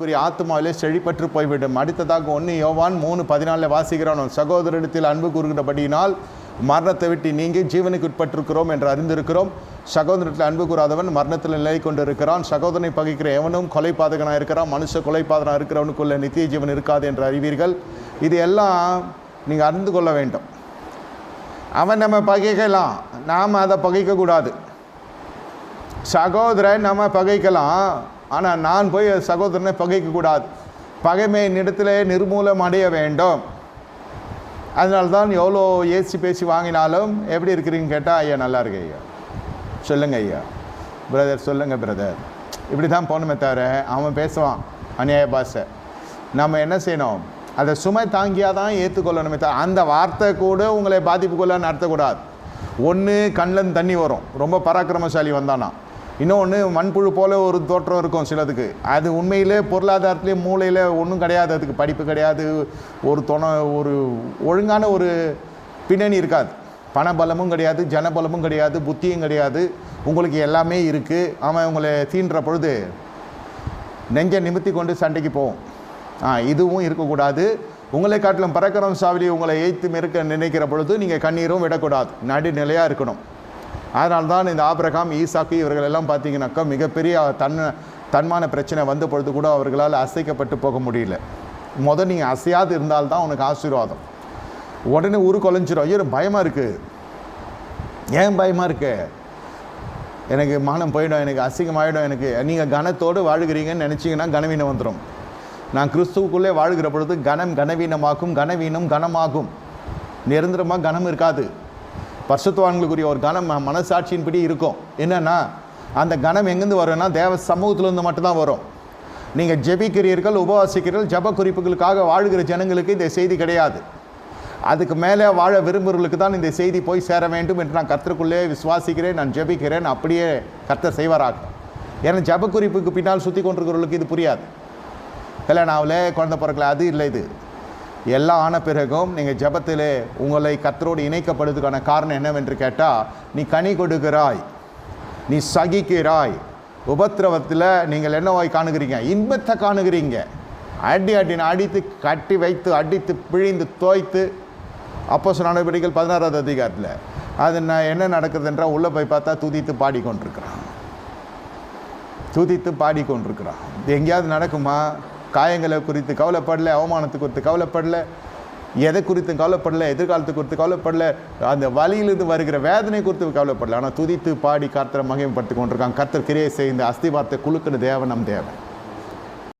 குறி ஆத்மாவிலே செழிப்பற்று போய்விடும். அடுத்ததாக ஒன்று யோவான் மூணு பதினாலில் வாசிக்கிறான் சகோதரத்தில் அன்பு கூறுகிறபடியினால் மரணத்தை விட்டு நீங்கி ஜீவனுக்கு உட்பட்டிருக்கிறோம் என்று அறிந்திருக்கிறோம். சகோதரத்தில் அன்பு கூறாதவன் மரணத்தில் நிலை கொண்டிருக்கிறான். சகோதரனை பகைக்கிற எவனும் கொலைப்பாதகனாக இருக்கிறான். மனுஷ கொலைப்பாதனாக இருக்கிறவனுக்குள்ள நித்திய ஜீவன் இருக்காது என்று அறிவீர்கள். இது எல்லாம் நீங்கள் அறிந்து கொள்ள வேண்டும். அவன் நம்ம பகைக்கலாம். நாம் அதை பகைக்கக்கூடாது. சகோதரன் நம்ம பகைக்கலாம். ஆனால் நான் போய் சகோதரனை பகைக்கக்கூடாது பகைமை என்னிடத்திலே நிர்மூலம் அடைய வேண்டும். அதனால தான் எவ்வளோ ஏசி பேசி வாங்கினாலும் எப்படி இருக்கிறீங்கன்னு கேட்டால் ஐயா நல்லா இருக்கு ஐயா. சொல்லுங்க ஐயா. பிரதர் சொல்லுங்கள் பிரதர் இப்படி தான் போகணுமே தவிர அவன் பேசுவான் அநியாய பாஷை. நம்ம என்ன செய்யணும்? அதை சுமை தாங்கியாக தான் ஏற்றுக்கொள்ளணுமே தவிர அந்த வார்த்தை கூட உங்களை பாதிப்புக்குள்ளே நடத்தக்கூடாது ஒன்று கண்ணில் தண்ணி வரும். ரொம்ப பராக்கிரமசாலி வந்தானா? இன்னொன்று மண்புழு போல ஒரு தோற்றம் இருக்கும் சிலதுக்கு. அது உண்மையிலே பொருளாதாரத்துலேயே மூளையில் ஒன்றும் கிடையாது. அதுக்கு படிப்பு கிடையாது. ஒரு துணை ஒரு ஒழுங்கான ஒரு பின்னணி இருக்காது. பணபலமும் கிடையாது ஜனபலமும் கிடையாது புத்தியும் கிடையாது. உங்களுக்கு எல்லாமே இருக்குது அவன் உங்களை தீன்ற பொழுது நெஞ்சை நிமித்தி கொண்டு சண்டைக்கு போகும் ஆ இதுவும் இருக்கக்கூடாது. உங்களை காட்டிலும் பறக்கிறோம் சாவடி உங்களை எய்த்து மெருக்க நினைக்கிற பொழுது நீங்கள் கண்ணீரும் விடக்கூடாது. நடுநிலையாக இருக்கணும். அதனால்தான் இந்த ஆபிரகாம் ஈசாக்கு இவர்கள் எல்லாம் பார்த்தீங்கன்னாக்கா மிகப்பெரிய தன் தன்மான பிரச்சனை வந்த பொழுது கூட அவர்களால் அசைக்கப்பட்டு போக முடியல. முத நீங்கள் அசையாது இருந்தால்தான் உனக்கு ஆசீர்வாதம். உடனே ஊரு குலைஞ்சிரும். ஐயோ பயமாக இருக்குது ஏன் பயமாக இருக்கு? எனக்கு மானம் போயிடும் எனக்கு அசிங்கமாயிடும் எனக்கு நீங்கள் கனத்தோடு வாழ்கிறீங்கன்னு நினச்சிங்கன்னா கனவீனம் வந்துடும் நான் கிறிஸ்துவுக்குள்ளே வாழ்கிற பொழுது கனம் கனவீனமாகும் கனவீனம் கனமாகும். நிரந்தரமாக கனம் இருக்காது. பரிசுத்தவான்களுக்குரிய ஒரு கனம் மனசாட்சியின்படி இருக்கும். என்னென்னா அந்த கனம் எங்கேருந்து வரும்னா தேவ சமூகத்திலேருந்து மட்டும்தான் வரும். நீங்கள் ஜெபிக்கிறீர்கள் உபவாசிக்கிறீர்கள் ஜெப குறிப்புகளுக்காக வாழ்கிற ஜனங்களுக்கு இந்த செய்தி கிடையாது. அதுக்கு மேலே வாழ விரும்புகிறவர்களுக்கு தான் இந்த செய்தி போய் சேர வேண்டும் என்று நான் கர்த்தருக்குள்ளே விசுவாசிக்கிறேன் நான் ஜெபிக்கிறேன் அப்படியே கர்த்தர் செய்வாராக. ஏன்னா ஜெப குறிப்புக்கு பின்னால் சுற்றி கொண்டிருக்கிறவர்களுக்கு இது புரியாது. கல்யாணம் ஆகலை குழந்தை பிறக்கல அது இல்லை இது. எல்லாம் ஆன பிறகும் நீங்கள் ஜெபத்திலே உங்களை கத்தரோடு இணைக்கப்படுவதுக்கான காரணம் என்னவென்று கேட்டால் நீ கனி கொடுக்கிறாய் நீ சகிக்கிறாய். உபத்திரவத்தில் நீங்கள் என்னவாய் காணுகிறீங்க? இன்பத்தை காணுகிறீங்க. அடி அடின்னு அடித்து கட்டி வைத்து அடித்து பிழிந்து தோய்த்து அப்போ நடவடிக்கைகள் பதினாறாவது அதிகாரத்தில் அது நான் என்ன நடக்குதுன்றால் உள்ளே போய் பார்த்தா துதித்து பாடிக்கொண்டிருக்கிறான். துதித்து பாடிக்கொண்டிருக்கிறான். இது எங்கேயாவது நடக்குமா? காயங்களை குறித்து கவலைப்படலை அவமானத்தை குறித்து கவலைப்படல எதை குறித்து கவலைப்படல எதிர்காலத்தை குறித்து கவலைப்படல அந்த வழியிலிருந்து வருகிற வேதனை குறித்து கவலைப்படல. ஆனால் துதித்து பாடி கர்த்தரை மகிமைப்படுத்தி கொண்டிருக்காங்க. கர்த்தர் கிரியை செய்து அஸ்திவார்த்தை குழுக்கிற தேவன் நம் தேவன்.